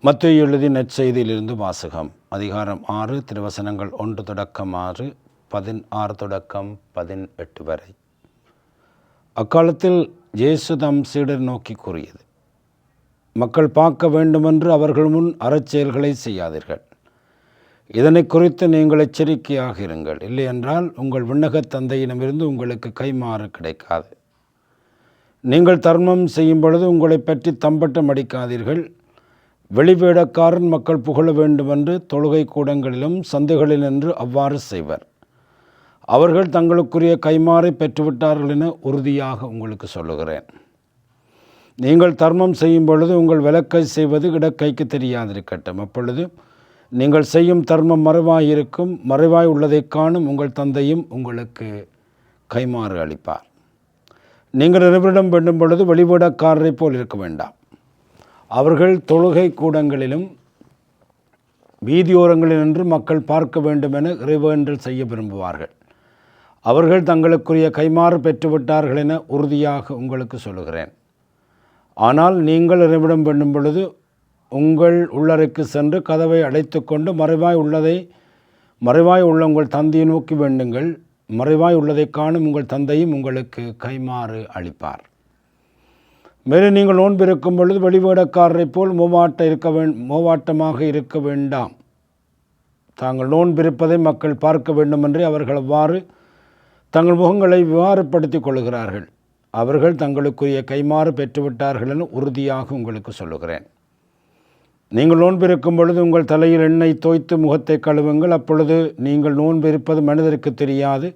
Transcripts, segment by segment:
மத்திய எழுதி நற்செய்தியிலிருந்து வாசகம் அதிகாரம் ஆறு திருவசனங்கள் ஒன்று தொடக்கம் ஆறு பதினாறு தொடக்கம் பதினெட்டு வரை. அக்காலத்தில் இயேசு தம் சீடர் நோக்கி கூறியது மக்கள் பார்க்க வேண்டுமென்று அவர்கள் முன் அறச்செயல்களை செய்யாதீர்கள். இதனை குறித்து நீங்கள் எச்சரிக்கையாக இருங்கள். இல்லையென்றால் உங்கள் விண்ணகத் தந்தையிடமிருந்து உங்களுக்கு கைமாறு கிடைக்காது. நீங்கள் தர்மம் செய்யும் பொழுது உங்களை பற்றி தம்பட்டம் அடிக்காதீர்கள். வெளிவேடக்காரன் மக்கள் புகழ வேண்டுமென்று தொழுகை கூடங்களிலும் சந்தைகளில் நின்று அவ்வாறு செய்வர். அவர்கள் தங்களுக்குரிய கைமாறை பெற்றுவிட்டார்கள் என உறுதியாக உங்களுக்கு சொல்லுகிறேன். நீங்கள் தர்மம் செய்யும் பொழுது உங்கள் விளக்கை செய்வது இடக்கைக்கு தெரியாதிருக்கட்டும். அப்பொழுது நீங்கள் செய்யும் தர்மம் மறைவாயிருக்கும் மறைவாய் உள்ளதைக் காணும் உங்கள் தந்தையும் உங்களுக்கு கைமாறு அளிப்பார். நீங்கள் இருவரிடம் வேண்டும் பொழுது வெளிவிடக்காரரை போல் இருக்க வேண்டாம். அவர்கள் தொழுகை கூடங்களிலும் வீதியோரங்களில் நின்று மக்கள் பார்க்க வேண்டுமென இறைவேண்டல் செய்ய விரும்புவார்கள். அவர்கள் தங்களுக்குரிய கைமாறு பெற்றுவிட்டார்கள் என உறுதியாக உங்களுக்கு சொல்லுகிறேன். ஆனால் நீங்கள் இறைவிடம் வேண்டும் பொழுது உங்கள் உள்ளறைக்கு சென்று கதவை அடைத்து கொண்டு மறைவாய் உள்ளதை மறைவாய் உள்ள உங்கள் தந்தையை நோக்கி வேண்டுங்கள். மறைவாய் உள்ளதை காணும் உங்கள் தந்தையும் உங்களுக்கு கைமாறு அளிப்பார். மேலும் நீங்கள் நோன்பு இருக்கும் பொழுது வெளிவேடக்காரரைப் போல் மூவாட்ட இருக்க வே மூவாட்டமாக இருக்க வேண்டாம். தாங்கள் நோன்பிருப்பதை மக்கள் பார்க்க வேண்டுமென்றே அவர்கள் அவ்வாறு தங்கள் முகங்களை விவாரப்படுத்திக் கொள்கிறார்கள். அவர்கள் தங்களுக்குரிய கைமாறு பெற்றுவிட்டார்கள் என உறுதியாக உங்களுக்கு சொல்லுகிறேன். நீங்கள் நோன்பிருக்கும் பொழுது உங்கள் தலையில் எண்ணெய் தோய்த்து முகத்தை கழுவுங்கள். அப்பொழுது நீங்கள் நோன்பிருப்பது மனிதருக்கு தெரியாது.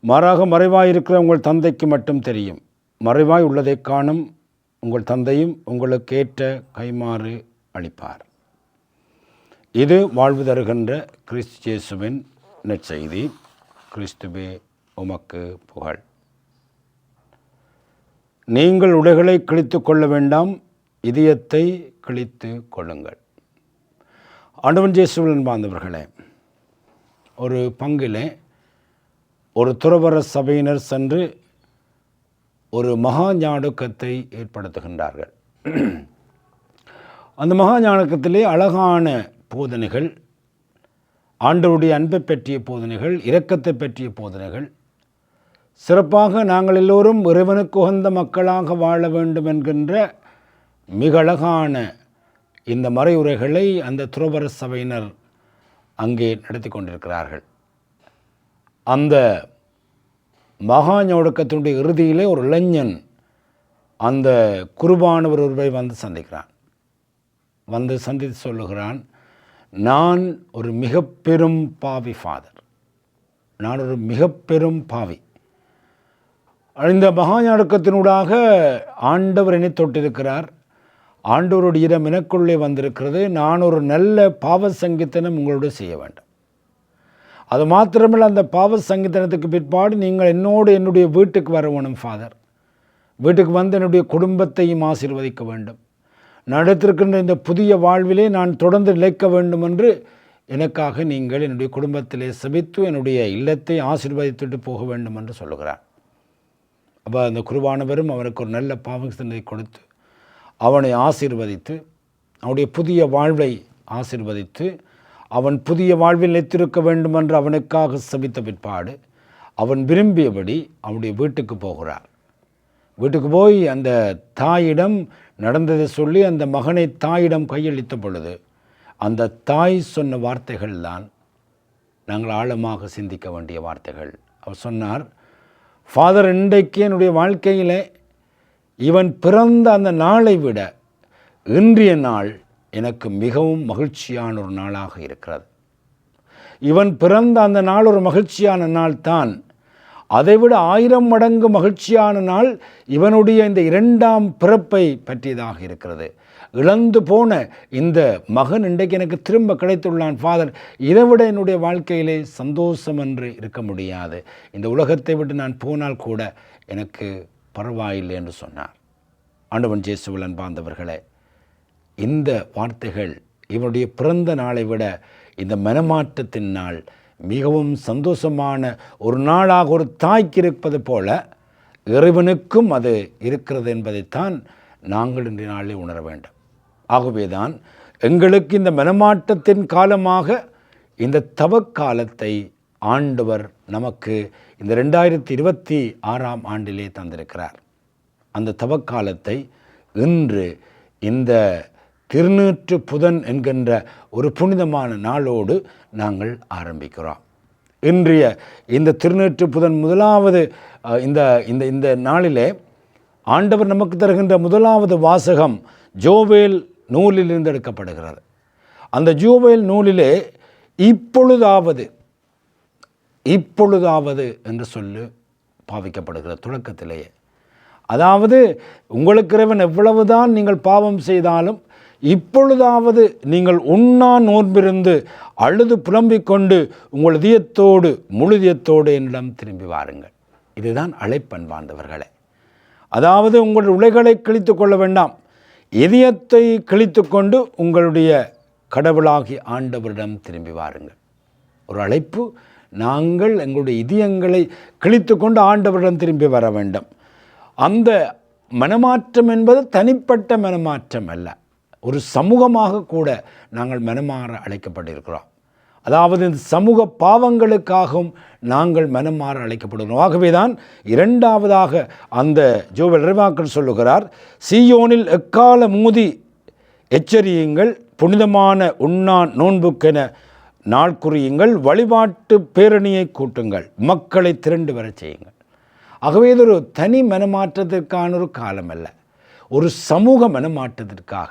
மாறாக மறைவாயிருக்கிற உங்கள் தந்தைக்கு மட்டும் தெரியும். மறைவாய் உள்ளதைக் காணும் உங்கள் தந்தையும் உங்களுக்கு ஏற்ற கைமாறு அளிப்பார். இது வாழ்வு தருகின்ற கிறிஸ்து ஜேசுவின் நற்செய்தி. கிறிஸ்துவே உமக்கு புகழ். நீங்கள் உடைகளை கிழித்து கொள்ள வேண்டாம் இதயத்தை கிழித்து கொள்ளுங்கள். அனுவன் ஜேசுவன் பாந்தவர்களே ஒரு பங்கிலே ஒரு துறவர சபையினர் சென்று ஒரு மகா ஞானக்கத்தை ஏற்படுத்துகின்றார்கள். அந்த மகா ஞானக்கத்திலே அழகான போதனைகள் ஆண்டவருடைய அன்பை பற்றிய போதனைகள் இரக்கத்தை பற்றிய போதனைகள். சிறப்பாக நாங்கள் எல்லோரும் இறைவனுக்கு உகந்த மக்களாக வாழ வேண்டும் என்கின்ற மிக அழகான இந்த மறையுரைகளை அந்த துறவர சபையினர் அங்கே நடத்தி கொண்டிருக்கிறார்கள். அந்த மகா ஞொடக்கத்தினுடைய இறுதியிலே ஒரு இளைஞன் அந்த குருபானவர் ஒருவரை வந்து சந்திக்கிறான். வந்து சந்தித்து சொல்லுகிறான் நான் ஒரு மிக பெரும் பாவி ஃபாதர். நான் ஒரு மிக பெரும் பாவி. இந்த மகா ஞானக்கத்தினூடாக ஆண்டவர் என்னை தொட்டிருக்கிறார். ஆண்டவருடைய இடம் எனக்குள்ளே வந்திருக்கிறது. நான் ஒரு நல்ல பாவ சங்கீத்தனம் உங்களோடு செய்ய வேண்டும். அது மாத்திரமில்ல அந்த பாவ சங்கீதனத்துக்கு பிற்பாடு நீங்கள் என்னோடு என்னுடைய வீட்டுக்கு வரவேணும் ஃபாதர் வீட்டுக்கு வந்து என்னுடைய குடும்பத்தையும் ஆசீர்வதிக்க வேண்டும். நடத்திருக்கின்ற இந்த புதிய வாழ்விலே நான் தொடர்ந்து நிலைக்க வேண்டும் என்று எனக்காக நீங்கள் என்னுடைய குடும்பத்திலே சபித்து என்னுடைய இல்லத்தை ஆசீர்வதித்துட்டு போக வேண்டும் என்று சொல்லுகிறார். அப்போ அந்த குருவானவரும் அவனுக்கு ஒரு நல்ல பாவசனை கொடுத்து அவனை ஆசீர்வதித்து அவனுடைய புதிய வாழ்வை ஆசீர்வதித்து அவன் புதிய வாழ்வில் நிலைத்திருக்க வேண்டும் என்று அவனுக்காக சபித்த பிற்பாடு அவன் விரும்பியபடி அவனுடைய வீட்டுக்கு போகிறார். வீட்டுக்கு போய் அந்த தாயிடம் நடந்ததை சொல்லி அந்த மகனை தாயிடம் கையளித்த பொழுது அந்த தாய் சொன்ன வார்த்தைகள் தான் நாங்கள் ஆழமாக சிந்திக்க வேண்டிய வார்த்தைகள். அவர் சொன்னார் ஃபாதர் இன்றைக்கு என்னுடைய வாழ்க்கையில் இவன் பிறந்த அந்த நாளை விட இன்றைய நாள் எனக்கு மிகவும் மகிழ்ச்சியான ஒரு நாளாக இருக்கிறது. இவன் பிறந்த அந்த நாள் ஒரு மகிழ்ச்சியான நாள் தான். அதைவிட ஆயிரம் மடங்கு மகிழ்ச்சியான நாள் இவனுடைய இந்த இரண்டாம் பிறப்பை பற்றியதாக இருக்கிறது. இழந்து போன இந்த மகன் இன்றைக்கு எனக்கு திரும்ப கிடைத்துள்ளான் ஃபாதர் இதை விட என்னுடைய வாழ்க்கையிலே சந்தோஷம் என்று இருக்க முடியாது. இந்த உலகத்தை விட்டு நான் போனால் கூட எனக்கு பரவாயில்லை என்று சொன்னார். ஆண்டவன் ஜேசுவலன் பாந்தவர்களே இந்த வார்த்தைகள் இவனுடைய பிறந்த நாளை விட இந்த மனமாற்றத்தின் நாள் மிகவும் சந்தோஷமான ஒரு நாளாக ஒரு தாய்க்கு இருப்பது போல இறைவனுக்கும் அது இருக்கிறது என்பதைத்தான் நாங்கள் இன்றைய நாளில் உணர வேண்டும். ஆகவேதான் எங்களுக்கு இந்த மனமாற்றத்தின் காலமாக இந்த தவக்காலத்தை ஆண்டவர் நமக்கு இந்த ரெண்டாயிரத்தி இருபத்தி ஆறாம் ஆண்டிலே தந்திருக்கிறார். அந்த தவக்காலத்தை இன்று இந்த திருநூற்று புதன் என்கின்ற ஒரு புனிதமான நாளோடு நாங்கள் ஆரம்பிக்கிறோம். இன்றைய இந்த திருநூற்று புதன் முதலாவது இந்த இந்த இந்த நாளிலே ஆண்டவர் நமக்கு தருகின்ற முதலாவது வாசகம் ஜோவேல் நூலிலிருந்து எடுக்கப்படுகிறது. அந்த ஜோவேல் நூலிலே இப்பொழுதாவது இப்பொழுதாவது என்று சொல்லு பாவிக்கப்படுகிற தொடக்கத்திலேயே. அதாவது உங்களுக்கு இறைவன் எவ்வளவுதான் நீங்கள் பாவம் செய்தாலும் இப்பொழுதாவது நீங்கள் உண்ணா நோன்பிருந்து அழுது புலம்பிக் கொண்டு உங்கள் இதயத்தோடு முழு இதயத்தோடு என்னிடம் திரும்பி வாருங்கள். இதுதான் அழைப்பண்பாண்டவர்களே அதாவது உங்கள் உலைகளை கிழித்து கொள்ள வேண்டாம். இதயத்தை கிழித்து கொண்டு உங்களுடைய கடவுளாகி ஆண்டவரிடம் திரும்பி வாருங்கள். ஒரு அழைப்பு நாங்கள் எங்களுடைய இதயங்களை கிழித்து கொண்டு ஆண்டவரிடம் திரும்பி வர வேண்டும். அந்த மனமாற்றம் என்பது தனிப்பட்ட மனமாற்றம் அல்ல. ஒரு சமூகமாக கூட நாங்கள் மனமாற அழைக்கப்பட்டிருக்கிறோம். அதாவது இந்த சமூக பாவங்களுக்காகவும் நாங்கள் மனம் மாற அழைக்கப்படுகிறோம். ஆகவே தான் இரண்டாவதாக அந்த ஜோவல் இறைவாக்கள் சொல்லுகிறார் சீயோனில் எக்கால மூதி எச்சரியுங்கள் புனிதமான உண்ணா நோன்புக்கென நாள் குறியுங்கள் வழிபாட்டு பேரணியை கூட்டுங்கள் மக்களை திரண்டு வரச் செய்யுங்கள். ஆகவே இது ஒரு தனி மனமாற்றத்திற்கான ஒரு காலம் அல்ல ஒரு சமூக மனமாற்றத்திற்காக.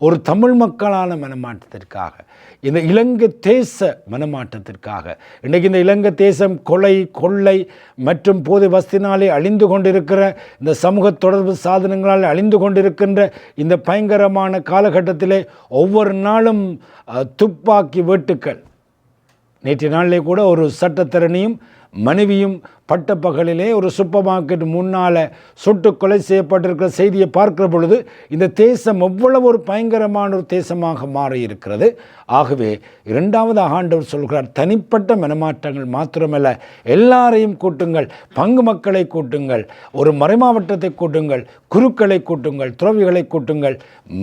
ஒரு தமிழ் மக்களான மனமாற்றத்திற்காக இந்த இலங்கை தேச மனமாற்றத்திற்காக இன்றைக்கு இந்த இலங்கை தேசம் கொலை கொள்ளை மற்றும் போதை வஸ்தினாலே அழிந்து கொண்டிருக்கிற இந்த சமூக தொடர்பு சாதனங்களால் அழிந்து கொண்டிருக்கின்ற இந்த பயங்கரமான காலகட்டத்திலே ஒவ்வொரு நாளும் துப்பாக்கி வெட்டுக்கள். நேற்று நாளிலே கூட ஒரு சட்டத்திறனையும் மனைவியும் பட்டப்பகலிலே ஒரு சூப்பர் மார்க்கெட் முன்னால் சுட்டு கொலை செய்யப்பட்டிருக்கிற செய்தியை பார்க்கிற பொழுது இந்த தேசம் எவ்வளவு ஒரு பயங்கரமான ஒரு தேசமாக மாறியிருக்கிறது. ஆகவே இரண்டாவது ஆண்டவர் சொல்கிறார் தனிப்பட்ட மனமாற்றங்கள் மாத்திரமல்ல எல்லாரையும் கூட்டுங்கள் பங்கு மக்களை கூட்டுங்கள் ஒரு மறைமாவட்டத்தை கூட்டுங்கள் குருக்களை கூட்டுங்கள் துறவிகளை கூட்டுங்கள்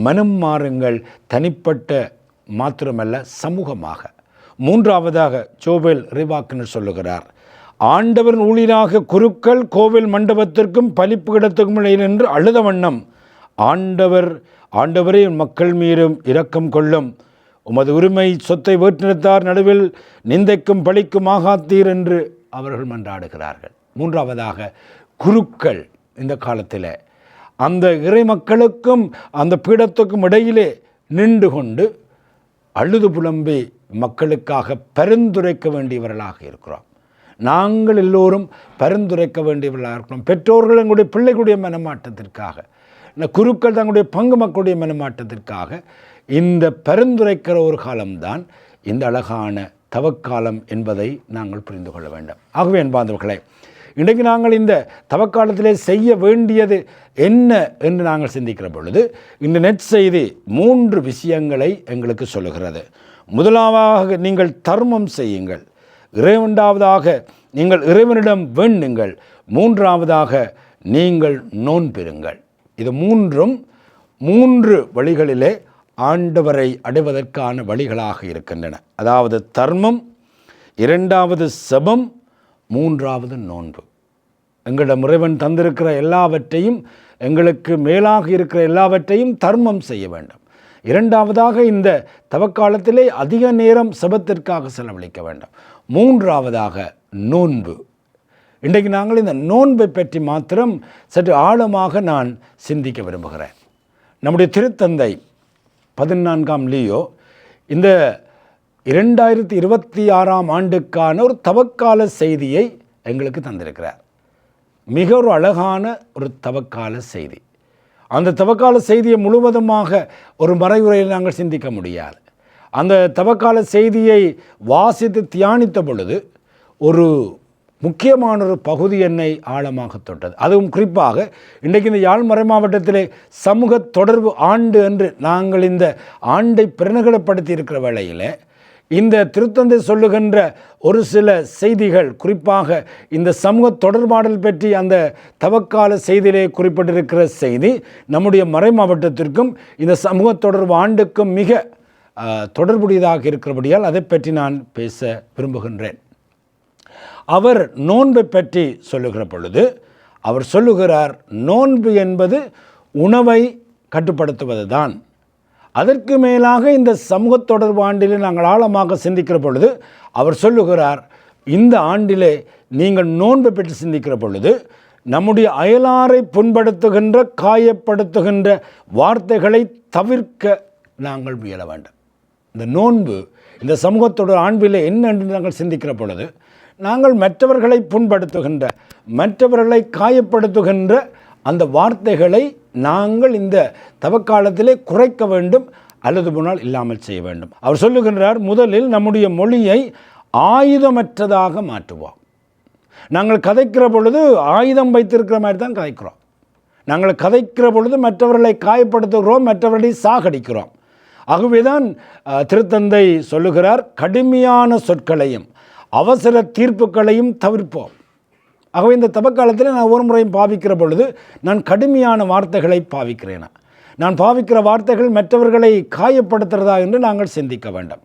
மனம் மாறுங்கள் தனிப்பட்ட மாத்திரமல்ல சமூகமாக. மூன்றாவதாக ஜோபேல் ரிவாக்கினர் சொல்லுகிறார் ஆண்டவரின் ஊழியராக குருக்கள் கோவில் மண்டபத்திற்கும் பலிப்புகிடத்துக்கும் இடையில் நின்று அழுத வண்ணம் ஆண்டவர் ஆண்டவரே மக்கள் மீதும் இரக்கம் கொள்ளும். உமது உரிமை சொத்தை வேற்றினத்தார் நடுவில் நிந்தைக்கும் பழிக்கும் ஆகாத்தீர் என்று அவர்கள் மன்றாடுகிறார்கள். மூன்றாவதாக குருக்கள் இந்த காலத்தில் அந்த இறை மக்களுக்கும் அந்த பீடத்துக்கும் இடையிலே நின்று கொண்டு அழுது புலம்பி மக்களுக்காக பரிந்துரைக்க வேண்டியவர்களாக இருக்கிறோம். நாங்கள் எல்லோரும் பரிந்துரைக்க வேண்டியவர்களாக இருக்கணும். பெற்றோர்கள் எங்களுடைய பிள்ளைகளுடைய மனமாட்டத்திற்காக இந்த குருக்கள் தங்களுடைய பங்கு மக்களுடைய மனமாட்டத்திற்காக இந்த பரிந்துரைக்கிற ஒரு காலம்தான் இந்த அழகான தவக்காலம் என்பதை நாங்கள் புரிந்து கொள்ள வேண்டும். ஆகவே என்பாந்தவர்களே இன்றைக்கு நாங்கள் இந்த தவக்காலத்திலே செய்ய வேண்டியது என்ன என்று நாங்கள் சிந்திக்கிற பொழுது இந்த நெட் செய்தி மூன்று விஷயங்களை எங்களுக்கு சொல்லுகிறது. முதலாவாக நீங்கள் தர்மம் செய்யுங்கள். இரண்டாவதாக நீங்கள் இறைவனிடம் வேண்டுங்கள். மூன்றாவதாக நீங்கள் நோன்பெறுங்கள் இது மூன்றும் மூன்று வழிகளிலே ஆண்டவரை அடைவதற்கான வழிகளாக இருக்கின்றன. அதாவது தர்மம் இரண்டாவது சபம் மூன்றாவது நோன்பு. எங்களிடம் இறைவன் தந்திருக்கிற எல்லாவற்றையும் எங்களுக்கு மேலாக இருக்கிற எல்லாவற்றையும் தர்மம் செய்ய வேண்டும். இரண்டாவதாக இந்த தவக்காலத்திலே அதிக நேரம் சபத்திற்காக செலவழிக்க வேண்டும். மூன்றாவதாக நோன்பு. இன்றைக்கு நாங்கள் இந்த நோன்பை பற்றி மாத்திரம் சற்று ஆழமாக நான் சிந்திக்க விரும்புகிறேன். நம்முடைய திருத்தந்தை பதினான்காம் லியோ இந்த இரண்டாயிரத்தி இருபத்தி ஆறாம் ஆண்டுக்கான ஒரு தவக்கால செய்தியை எங்களுக்கு தந்திருக்கிறார். மிக ஒரு அழகான ஒரு தவக்கால செய்தி. அந்த தவக்கால செய்தியை முழுவதுமாக ஒரு மறைவுரையில் நாங்கள் சிந்திக்க முடியாது. அந்த தவக்கால செய்தியை வாசித்து தியானித்த பொழுது ஒரு முக்கியமான ஒரு பகுதி என்னை ஆழமாக தொட்டது. அதுவும் குறிப்பாக இன்றைக்கு இந்த யாழ்மறை மாவட்டத்திலே சமூக தொடர்பு ஆண்டு என்று நாங்கள் இந்த ஆண்டை பிரகடப்படுத்தி இருக்கிற வேளையில் இந்த திருத்தந்தை சொல்லுகின்ற ஒரு சில செய்திகள் குறிப்பாக இந்த சமூக தொடர்பாடல் பற்றி அந்த தவக்கால செய்தியிலே குறிப்பிட்டிருக்கிற செய்தி நம்முடைய மறை மாவட்டத்திற்கும் இந்த சமூக தொடர்பு ஆண்டுக்கும் மிக தொடர்புடையதாக இருக்கிறபடியால் அதை பற்றி நான் பேச விரும்புகின்றேன். அவர் நோன்பை பற்றி சொல்லுகிற பொழுது அவர் சொல்லுகிறார் நோன்பு என்பது உணவை கட்டுப்படுத்துவது தான் அதற்கு மேலாக இந்த சமூக தொடர்பு ஆண்டிலே நாங்கள் ஆழமாக சிந்திக்கிற பொழுது அவர் சொல்லுகிறார் இந்த ஆண்டிலே நீங்கள் நோன்பை பற்றி சிந்திக்கிற பொழுது நம்முடைய அயலாரை புண்படுத்துகின்ற காயப்படுத்துகின்ற வார்த்தைகளை தவிர்க்க நாங்கள் முயல வேண்டும். இந்த நோன்பு இந்த சமூகத்தோட ஆண்பிலே என்ன என்று நாங்கள் சிந்திக்கிற பொழுது நாங்கள் மற்றவர்களை புண்படுத்துகின்ற மற்றவர்களை காயப்படுத்துகின்ற அந்த வார்த்தைகளை நாங்கள் இந்த தவக்காலத்திலே குறைக்க வேண்டும் அல்லது போனால் இல்லாமல் செய்ய வேண்டும். அவர் சொல்லுகின்றார் முதலில் நம்முடைய மொழியை ஆயுதமற்றதாக மாற்றுவோம். நாங்கள் கதைக்கிற பொழுது ஆயுதம் வைத்திருக்கிற மாதிரி தான் கதைக்கிறோம். நாங்கள் கதைக்கிற பொழுது மற்றவர்களை காயப்படுத்துகிறோம் மற்றவர்களை சாகடிக்கிறோம். ஆகவேதான் திருத்தந்தை சொல்லுகிறார் கடுமையான சொற்களையும் அவசர தீர்ப்புகளையும் தவிர்ப்போம். ஆகவே இந்த தபக்காலத்தில் நான் ஒரு முறையும் பாவிக்கிற பொழுது நான் கடுமையான வார்த்தைகளை பாவிக்கிறேனா? நான் பாவிக்கிற வார்த்தைகள் மற்றவர்களை காயப்படுத்துகிறதா என்று நாங்கள் சிந்திக்க வேண்டும்.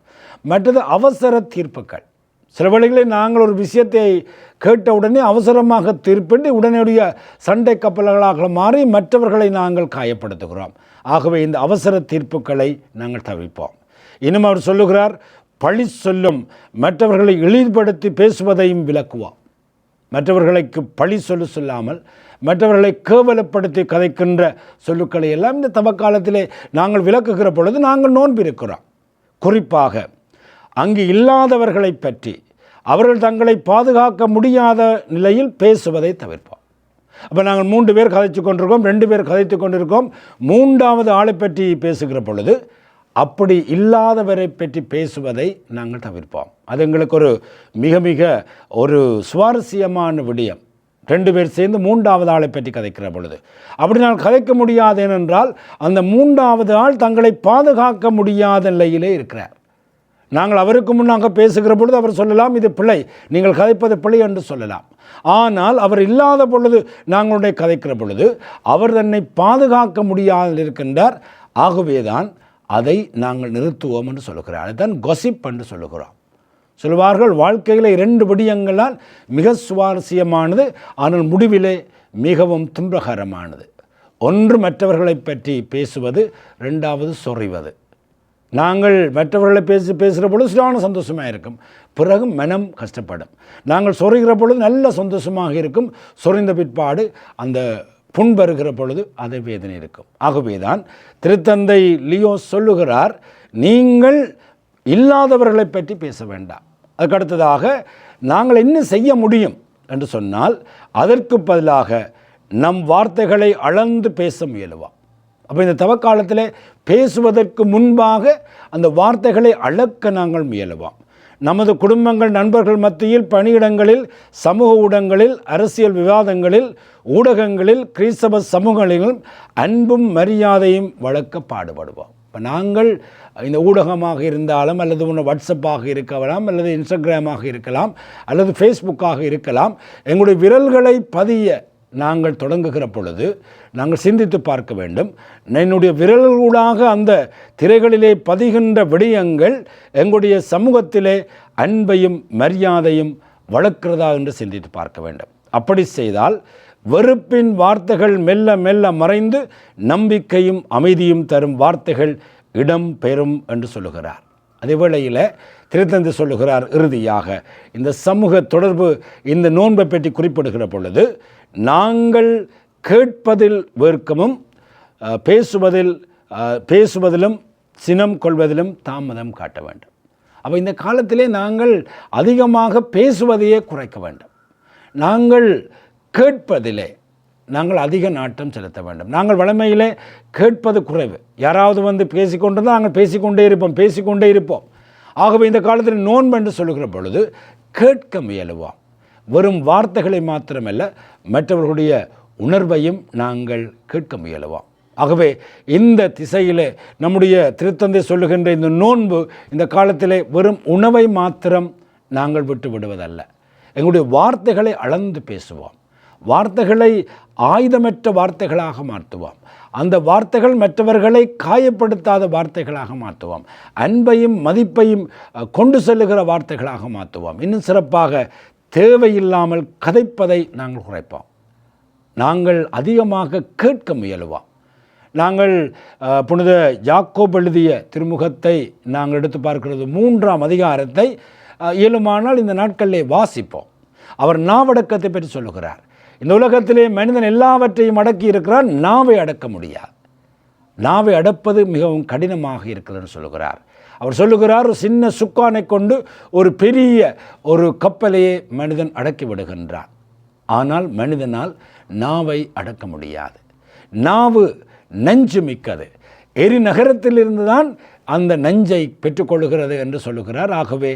மற்றது அவசர தீர்ப்புகள். சில வேளைகளில் நாங்கள் ஒரு விஷயத்தை கேட்ட உடனே அவசரமாக தீர்ப்பிட்டு உடனடிய சண்டை கப்பல்களாக மாறி மற்றவர்களை நாங்கள் காயப்படுத்துகிறோம். ஆகவே இந்த அவசர தீர்ப்புகளை நாங்கள் தவிர்ப்போம். இன்னும் அவர் சொல்லுகிறார் பழி சொல்லும் மற்றவர்களை இழிவுபடுத்தி பேசுவதையும் விளக்குவோம். மற்றவர்களுக்கு பழி சொல்லு சொல்லாமல் மற்றவர்களை கேவலப்படுத்தி கதைக்கின்ற சொல்லுக்களை எல்லாம் இந்த தவக்காலத்திலே நாங்கள் விளக்குகிற பொழுது நாங்கள் நோன்பு இருக்கிறோம். குறிப்பாக அங்கு இல்லாதவர்களை பற்றி அவர்கள் தங்களை பாதுகாக்க முடியாத நிலையில் பேசுவதை தவிர்ப்போம். அப்போ நாங்கள் மூன்று பேர் கதைத்து கொண்டிருக்கோம் ரெண்டு பேர் கதைத்து கொண்டிருக்கோம். மூன்றாவது ஆளை பற்றி பேசுகிற பொழுது அப்படி இல்லாதவரை பற்றி பேசுவதை நாங்கள் தவிர்ப்போம். அது எங்களுக்கு ஒரு மிக மிக ஒரு சுவாரஸ்யமான விடயம். ரெண்டு பேர் சேர்ந்து மூன்றாவது ஆளை பற்றி கதைக்கிற பொழுது. அப்படி நான் கதைக்க முடியாது ஏனென்றால் அந்த மூன்றாவது ஆள் தங்களை பாதுகாக்க முடியாத நிலையிலே இருக்கிறார். நாங்கள் அவருக்கு முன்னாக பேசுகிற பொழுது அவர் சொல்லலாம் இது பிழை. நீங்கள் கதைப்பது பிழை என்று சொல்லலாம். ஆனால் அவர் இல்லாத பொழுது நாங்களுடைய கதைக்கிற பொழுது அவர் தன்னை பாதுகாக்க முடியாமல் இருக்கின்றார். ஆகவேதான் அதை நாங்கள் நிறுத்துவோம் என்று சொல்லுகிறார். அதுதான் கொசிப் என்று சொல்லுகிறோம். சொல்வார்கள் வாழ்க்கையில் இரண்டு விடியங்களால் மிக சுவாரஸ்யமானது ஆனால் முடிவிலே மிகவும் துன்பகரமானது. ஒன்று மற்றவர்களை பற்றி பேசுவது ரெண்டாவது சொறிவது. நாங்கள் மற்றவர்களை பேசி பேசுகிற பொழுது சிலான சந்தோஷமாக இருக்கும் பிறகு மனம் கஷ்டப்படும். நாங்கள் சொருகிற பொழுது நல்ல சந்தோஷமாக இருக்கும். சொறிந்த பிற்பாடு அந்த புண் வருகிற பொழுது அதை வேதனை இருக்கும். ஆகவே தான் திருத்தந்தை லியோ சொல்லுகிறார் நீங்கள் இல்லாதவர்களை பற்றி பேச வேண்டாம். அதுக்கு அடுத்ததாக நாங்கள் என்ன செய்ய முடியும்? என்று சொன்னால் அதற்கு பதிலாக நம் வார்த்தைகளை அளந்து பேச முயலுவோம். அப்போ இந்த தவக்காலத்தில் பேசுவதற்கு முன்பாக அந்த வார்த்தைகளை அளக்க நாங்கள் முயலுவோம். நமது குடும்பங்கள் நண்பர்கள் மத்தியில் பணியிடங்களில் சமூக ஊடகங்களில் அரசியல் விவாதங்களில் ஊடகங்களில் கிறிஸ்தவ சமூகங்களிலும் அன்பும் மரியாதையும் வளர்க்க பாடுபடுவோம். இப்போ நாங்கள் இந்த ஊடகமாக இருந்தாலும் அல்லது ஒன்று வாட்ஸ்அப்பாக இருக்கலாம் அல்லது இன்ஸ்டாகிராமாக இருக்கலாம் அல்லது ஃபேஸ்புக்காக இருக்கலாம் எங்களுடைய விரல்களை பதிய நாங்கள் தொடங்குகிற பொழுது நாங்கள் சிந்தித்து பார்க்க வேண்டும். என்னுடைய விரல்கூடாக அந்த திரைகளிலே பதிகின்ற விடயங்கள் எங்களுடைய சமூகத்திலே அன்பையும் மரியாதையும் வளர்க்கிறதா என்று சிந்தித்து பார்க்க வேண்டும். அப்படி செய்தால் வெறுப்பின் வார்த்தைகள் மெல்ல மெல்ல மறைந்து நம்பிக்கையும் அமைதியும் தரும் வார்த்தைகள் இடம் பெறும் என்று சொல்லுகிறார். அதே வேளையில் திருத்தந்தை சொல்லுகிறார் இறுதியாக இந்த சமூக தொடர்பு இந்த நோன்பை பற்றி குறிப்பிடுகிற பொழுது நாங்கள் கேட்பதில் வேர்க்கமும் பேசுவதில் பேசுவதிலும் சினம் கொள்வதிலும் தாமதம் காட்ட வேண்டும். அப்போ இந்த காலத்திலே நாங்கள் அதிகமாக பேசுவதையே குறைக்க வேண்டும். நாங்கள் கேட்பதிலே நாங்கள் அதிக நாட்டம் செலுத்த வேண்டும். நாங்கள் வளமையிலே கேட்பது குறைவு. யாராவது வந்து பேசிக்கொண்டிருந்தால் நாங்கள் பேசிக்கொண்டே இருப்போம் பேசிக்கொண்டே இருப்போம். ஆகவே இந்த காலத்தில் நோன்பு என்று சொல்லுகிற பொழுது கேட்க முயலுவோம். வெறும் வார்த்தைகளை மாத்திரமல்ல மற்றவர்களுடைய உணர்வையும் நாங்கள் கேட்க முயலுவோம். ஆகவே இந்த திசையிலே நம்முடைய திருத்தந்தை சொல்லுகின்ற இந்த நோன்பு இந்த காலத்திலே வெறும் உணவை மாத்திரம் நாங்கள் விட்டு விடுவதல்ல. எங்களுடைய வார்த்தைகளை அளந்து பேசுவோம். வார்த்தைகளை ஆயுதமற்ற வார்த்தைகளாக மாற்றுவோம். அந்த வார்த்தைகள் மற்றவர்களை காயப்படுத்தாத வார்த்தைகளாக மாற்றுவோம். அன்பையும் மதிப்பையும் கொண்டு செல்லுகிற வார்த்தைகளாக மாற்றுவோம். இன்னும் சிறப்பாக தேவையில்லாமல் கதைப்பதை நாங்கள் குறைப்போம். நாங்கள் அதிகமாக கேட்க முயலுவோம். நாங்கள் புனித யாக்கோப் எழுதிய திருமுகத்தை நாங்கள் எடுத்து பார்க்கிறது மூன்றாம் அதிகாரத்தை இயலுமானால் இந்த நாட்களிலே வாசிப்போம். அவர் நாவடக்கத்தை பற்றி சொல்லுகிறார். இந்த உலகத்திலே மனிதன் எல்லாவற்றையும் அடக்கி இருக்கிறான் நாவை அடக்க முடியாது. நாவை அடப்பது மிகவும் கடினமாக இருக்கிறதுன்னு சொல்லுகிறார். அவர் சொல்லுகிறார் ஒரு சின்ன சுக்கானை கொண்டு ஒரு பெரிய ஒரு கப்பலையே மனிதன் அடக்கி விடுகின்றான். ஆனால் மனிதனால் நாவை அடக்க முடியாது. நாவு நஞ்சு மிக்கது. எரிநகரத்திலிருந்து தான் அந்த நஞ்சை பெற்றுக்கொள்கிறது என்று சொல்லுகிறார். ஆகவே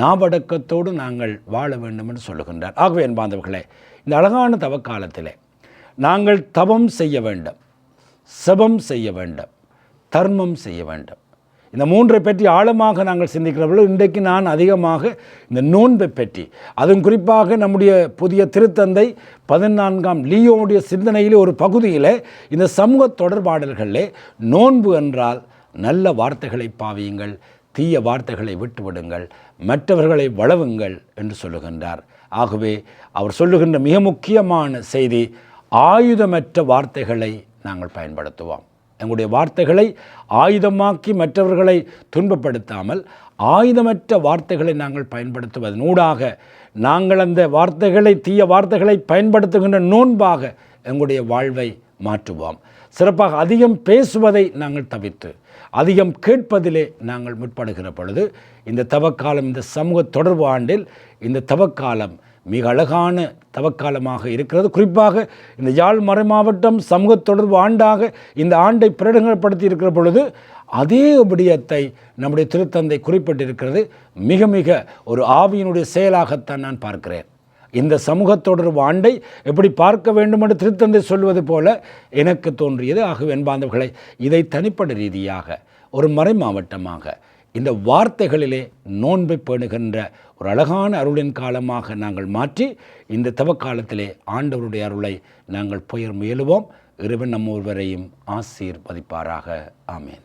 நாவடக்கத்தோடு நாங்கள் வாழ வேண்டும் என்று சொல்லுகின்றார். ஆகவே என் பாந்தவர்களே இந்த அழகான தவக்காலத்திலே நாங்கள் தவம் செய்ய வேண்டும் செபம் செய்ய வேண்டும் தர்மம் செய்ய வேண்டும். இந்த மூன்றை பற்றி ஆழமாக நாங்கள் சிந்திக்கிறவர்கள் இன்றைக்கு நான் அதிகமாக இந்த நோன்பை பற்றி அதுவும் குறிப்பாக நம்முடைய புதிய திருத்தந்தை பதினான்காம் லியோவுடைய சிந்தனையிலே ஒரு பகுதியில் இந்த சமூக தொடர்பாடல்களில் நோன்பு என்றால் நல்ல வார்த்தைகளை பாவியுங்கள் தீய வார்த்தைகளை விட்டுவிடுங்கள் மற்றவர்களை வளவுங்கள் என்று சொல்லுகின்றார். ஆகவே அவர் சொல்லுகின்ற மிக முக்கியமான செய்தி ஆயுதமற்ற வார்த்தைகளை நாங்கள் பயன்படுத்துவோம். எங்களுடைய வார்த்தைகளை ஆயுதமாக்கி மற்றவர்களை துன்பப்படுத்தாமல் ஆயுதமற்ற வார்த்தைகளை நாங்கள் பயன்படுத்துவதனூடாக நாங்கள் அந்த வார்த்தைகளை தீய வார்த்தைகளை பயன்படுத்துகின்ற நோன்பாக எங்களுடைய வாழ்வை மாற்றுவோம். சிறப்பாக அதிகம் பேசுவதை நாங்கள் தவிர்த்து அதிகம் கேட்பதிலே நாங்கள் முற்படுகிற பொழுது இந்த தவக்காலம் இந்த சமூக தொடர்பு ஆண்டில் இந்த தவக்காலம் மிக அழகான தவக்காலமாக இருக்கிறது. குறிப்பாக இந்த யாழ் மறை மாவட்டம் சமூக தொடர்பு ஆண்டாக இந்த ஆண்டை பிரடங்கப்படுத்தி இருக்கிற பொழுது அதே விடயத்தை நம்முடைய திருத்தந்தை குறிப்பிட்டிருக்கிறது. மிக மிக ஒரு ஆவியினுடைய செயலாகத்தான் நான் பார்க்கிறேன். இந்த சமூக தொடர்பு ஆண்டை எப்படி பார்க்க வேண்டும் என்று திருத்தந்தை சொல்வது போல எனக்கு தோன்றியது. ஆகவே என்பாந்தவர்களை இதை தனிப்பட்ட ரீதியாக ஒரு மறை மாவட்டமாக இந்த வார்த்தைகளிலே நோன்பை பேணுகின்ற ஒரு அழகான அருளின் காலமாக நாங்கள் மாற்றி இந்த தவக்காலத்திலே ஆண்டவருடைய அருளை நாங்கள் புயர் முயலுவோம். இறைவன் நம்ம ஒருவரையும் ஆசீர்வதிப்பாராக. ஆமேன்.